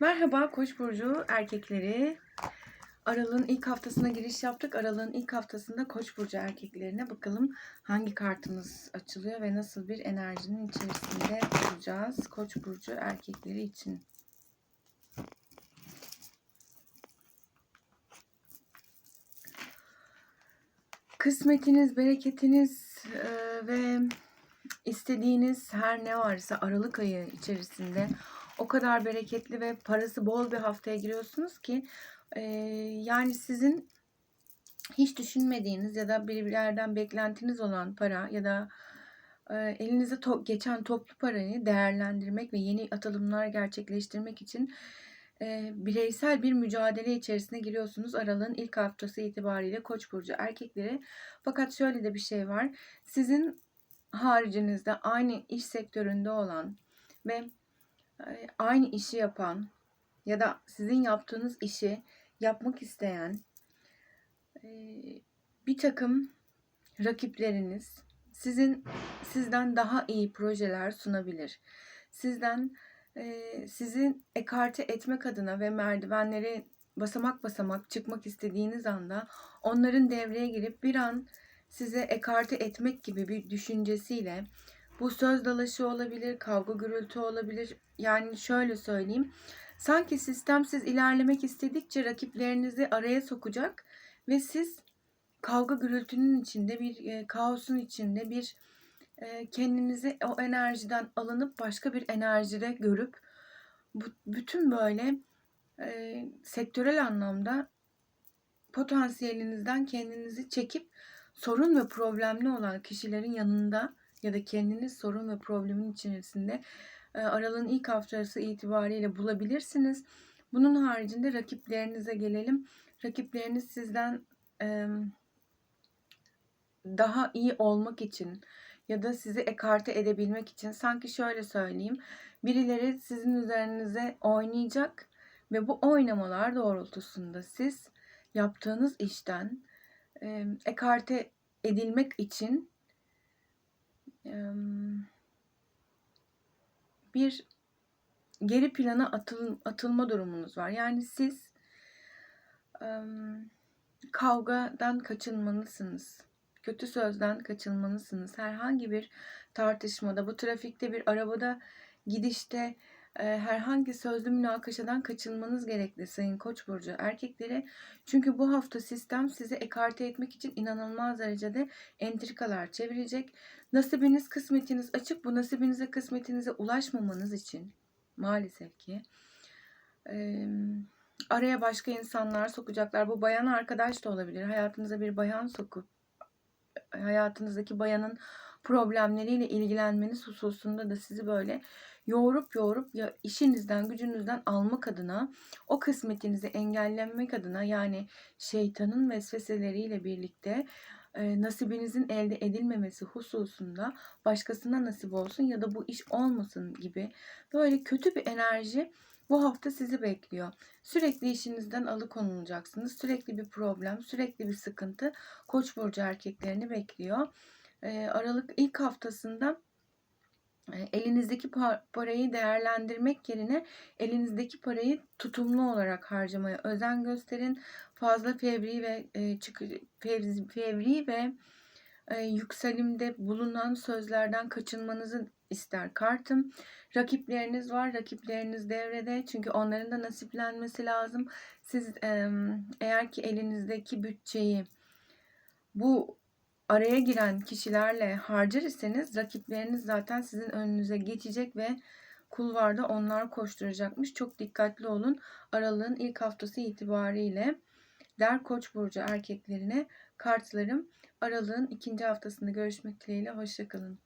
Merhaba Koç burcu erkekleri. Aralığın ilk haftasına giriş yaptık. Aralığın ilk haftasında Koç burcu erkeklerine bakalım hangi kartımız açılıyor ve nasıl bir enerjinin içerisinde olacağız Koç burcu erkekleri için. Kısmetiniz, bereketiniz e, ve istediğiniz her ne varsa Aralık ayı içerisinde o kadar bereketli ve parası bol bir haftaya giriyorsunuz ki e, yani sizin hiç düşünmediğiniz ya da bir yerden beklentiniz olan para ya da elinize to- geçen toplu parayı değerlendirmek ve yeni atılımlar gerçekleştirmek için e, bireysel bir mücadele içerisine giriyorsunuz aralığın ilk haftası itibariyle Koç burcu erkekleri. Fakat şöyle de bir şey var. Sizin haricinizde aynı iş sektöründe olan ve aynı işi yapan ya da sizin yaptığınız işi yapmak isteyen e, bir takım rakipleriniz sizin sizden daha iyi projeler sunabilir. Sizden e, sizin ekarte etmek adına ve merdivenleri basamak basamak çıkmak istediğiniz anda onların devreye girip bir an size ekarte etmek gibi bir düşüncesiyle bu söz dalaşı olabilir, kavga gürültü olabilir. Yani şöyle söyleyeyim. Sanki sistemsiz ilerlemek istedikçe rakiplerinizi araya sokacak ve siz kavga gürültünün içinde bir e, kaosun içinde bir e, kendinizi o enerjiden alınıp başka bir enerjide görüp bu, bütün böyle e, sektörel anlamda potansiyelinizden kendinizi çekip sorun ve problemli olan kişilerin yanında ya da kendiniz sorun ve problemin içerisinde e, aralığın ilk haftası itibariyle bulabilirsiniz. Bunun haricinde rakiplerinize gelelim. Rakipleriniz sizden daha iyi olmak için ya da sizi ekarte edebilmek için sanki şöyle söyleyeyim. Birileri sizin üzerinize oynayacak ve bu oynamalar doğrultusunda siz yaptığınız işten e, ekarte edilmek için bir geri plana atıl, atılma durumunuz var. Yani siz kavgadan kaçınmalısınız. Kötü sözden kaçınmalısınız. Herhangi bir tartışmada, bu trafikte bir arabada gidişte herhangi sözlü münakaşadan kaçınmanız gerekli Sayın Koç burcu erkekleri. Çünkü bu hafta sistem sizi ekarte etmek için inanılmaz derecede entrikalar çevirecek. Nasibiniz, kısmetiniz açık. Bu nasibinize, kısmetinize ulaşmamanız için maalesef ki e, araya başka insanlar sokacaklar. Bu bayan arkadaş da olabilir. Hayatınıza bir bayan sokup hayatınızdaki bayanın problemleriyle ilgilenmeniz hususunda da sizi böyle yoğurup yoğurup ya işinizden gücünüzden almak adına o kısmetinizi engellenmek adına yani şeytanın vesveseleriyle birlikte e, nasibinizin elde edilmemesi hususunda başkasına nasip olsun ya da bu iş olmasın gibi böyle kötü bir enerji bu hafta sizi bekliyor. Sürekli işinizden alıkonulacaksınız. Sürekli bir problem, sürekli bir sıkıntı Koç burcu erkeklerini bekliyor. E, Aralık ilk haftasında e, elinizdeki parayı değerlendirmek yerine elinizdeki parayı tutumlu olarak harcamaya özen gösterin. Fazla fevri ve e, fevri, ve e, yükselimde bulunan sözlerden kaçınmanızı ister kartım. Rakipleriniz var. Rakipleriniz devrede. Çünkü onların da nasiplenmesi lazım. Siz eğer ki elinizdeki bütçeyi bu araya giren kişilerle harcar iseniz rakipleriniz zaten sizin önünüze geçecek ve kulvarda onlar koşturacakmış. Çok dikkatli olun. Aralığın ilk haftası itibariyle der Koç burcu erkeklerine kartlarım. Aralığın ikinci haftasında görüşmek dileğiyle. Hoşçakalın.